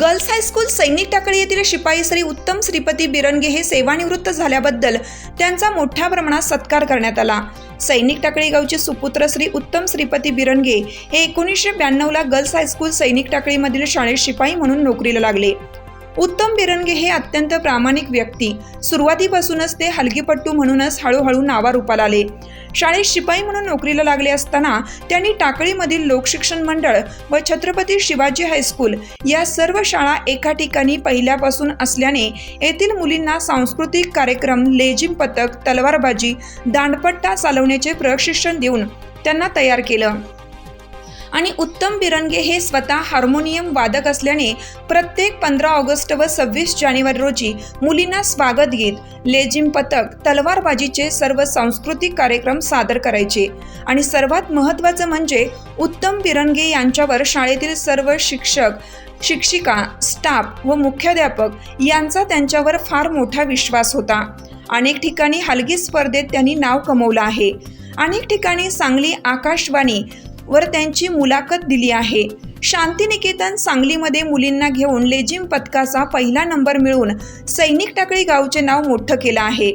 Girls high school सैनिक टाकळी येथील शिपाईश्री उत्तम श्रीपती बिरंगे हे सेवानिवृत्त झाल्याबद्दल त्यांचा मोठ्या प्रमाणात सत्कार करण्यात आला. सैनिक टाकळी गावचे सुपुत्र श्री उत्तम श्रीपती बिरणगे हे एकोणीसशे ब्याण्णवला गर्ल्स हायस्कूल सैनिक टाकळीमधील शाळेत शिपाई म्हणून नोकरीला लागले. उत्तम बिरंगे हे अत्यंत प्रामाणिक व्यक्ती. सुरुवातीपासूनच ते हलगीपट्टू म्हणूनच हळूहळू नावारूपाला आले. शाळेत शिपाई म्हणून नोकरीला लागले असताना त्यांनी टाकळीमधील लोकशिक्षण मंडळ व छत्रपती शिवाजी हायस्कूल या सर्व शाळा एका ठिकाणी पहिल्यापासून असल्याने येथील मुलींना सांस्कृतिक कार्यक्रम लेझिम पथक तलवारबाजी दांडपट्टा चालवण्याचे प्रशिक्षण देऊन त्यांना तयार केलं. आणि उत्तम बिरंगे हे स्वतः हार्मोनियम वादक असल्याने प्रत्येक पंधरा ऑगस्ट व सव्वीस जानेवारी रोजी मुलींना स्वागत गीत लेझिम पथक तलवारबाजीचे सर्व सांस्कृतिक कार्यक्रम सादर करायचे. आणि सर्वात महत्त्वाचं म्हणजे उत्तम बिरंगे यांच्यावर शाळेतील सर्व शिक्षक शिक्षिका स्टाफ व मुख्याध्यापक यांचा त्यांच्यावर फार मोठा विश्वास होता. अनेक ठिकाणी हलगी स्पर्धेत त्यांनी नाव कमवलं आहे. अनेक ठिकाणी सांगली आकाशवाणी वर त्यांची मुलाखत दिली आहे. शांतिनिकेतन सांगलीमध्ये मुलींना घेऊन लेझिम पथकाचा पहिला नंबर मिळवून सैनिक टाकळी गावचे नाव मोठं केलं आहे.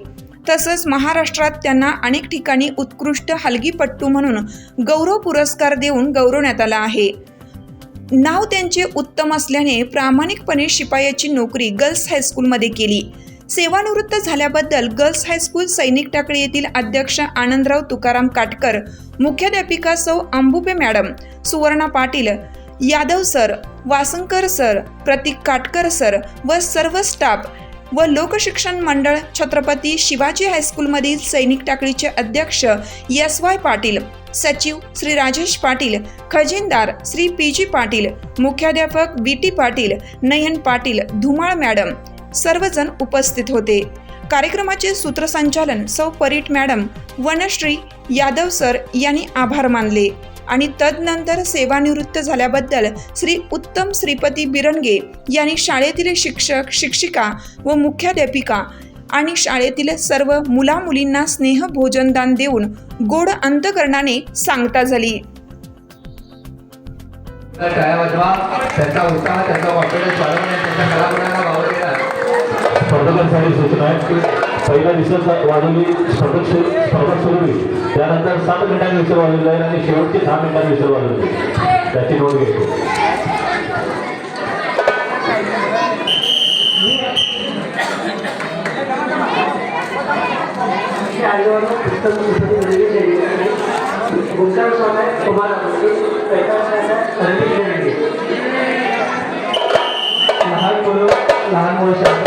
तसंच महाराष्ट्रात त्यांना अनेक ठिकाणी उत्कृष्ट हलगीपट्टू म्हणून गौरव पुरस्कार देऊन गौरवण्यात आला आहे. नाव त्यांचे उत्तम असल्याने प्रामाणिकपणे शिपायाची नोकरी गर्ल्स हायस्कूलमध्ये केली. सेवानिवृत्त झाल्याबद्दल गर्ल्स हायस्कूल सैनिक टाकळी येथील अध्यक्ष आनंदराव तुकाराम काटकर मुख्याध्यापिका सौ Ambupe madam Suvarna Patil Yadav sir Vasankar sir Prateek Katkar sir व सर्व स्टाफ व लोकशिक्षण मंडळ छत्रपती शिवाजी हायस्कूलमधील सैनिक टाकळीचे अध्यक्ष एस वाय पाटील सचिव श्री राजेश पाटील खजिनदार श्री पी जी पाटील मुख्याध्यापक B T Patil Nayan Patil Dhumal madam सर्वजण उपस्थित होते. कार्यक्रमाचे सूत्रसंचालन सौ परीट मॅडम वनश्री यादव सर यांनी आभार मानले आणि तदनंतर सेवानिवृत्त झाल्याबद्दल श्री उत्तम श्रीपती बिरंगे यांनी शाळेतील शिक्षक शिक्षिका व मुख्याध्यापिका आणि शाळेतील सर्व मुला मुलींना स्नेह भोजनदान देऊन गोड अंतकरणाने सांगता झाली. त्याचा उत्साह त्याचा कॉन्फिडन्स वाढवण्यात त्यांच्या कलागुणांना वावर देणार सूचना आहे पहिला विसर वाजवली स्पर्धक स्पर्धक सुरू होईल. त्यानंतर सात मिनिटांनी विसर वाजवली जाईल आणि शेवटची दहा मिनिटांनी विसर वाजवली जाईल त्याची नोंद घेतो. गुंताळ स्वामी कुमार लहान मुलं लहान मुलं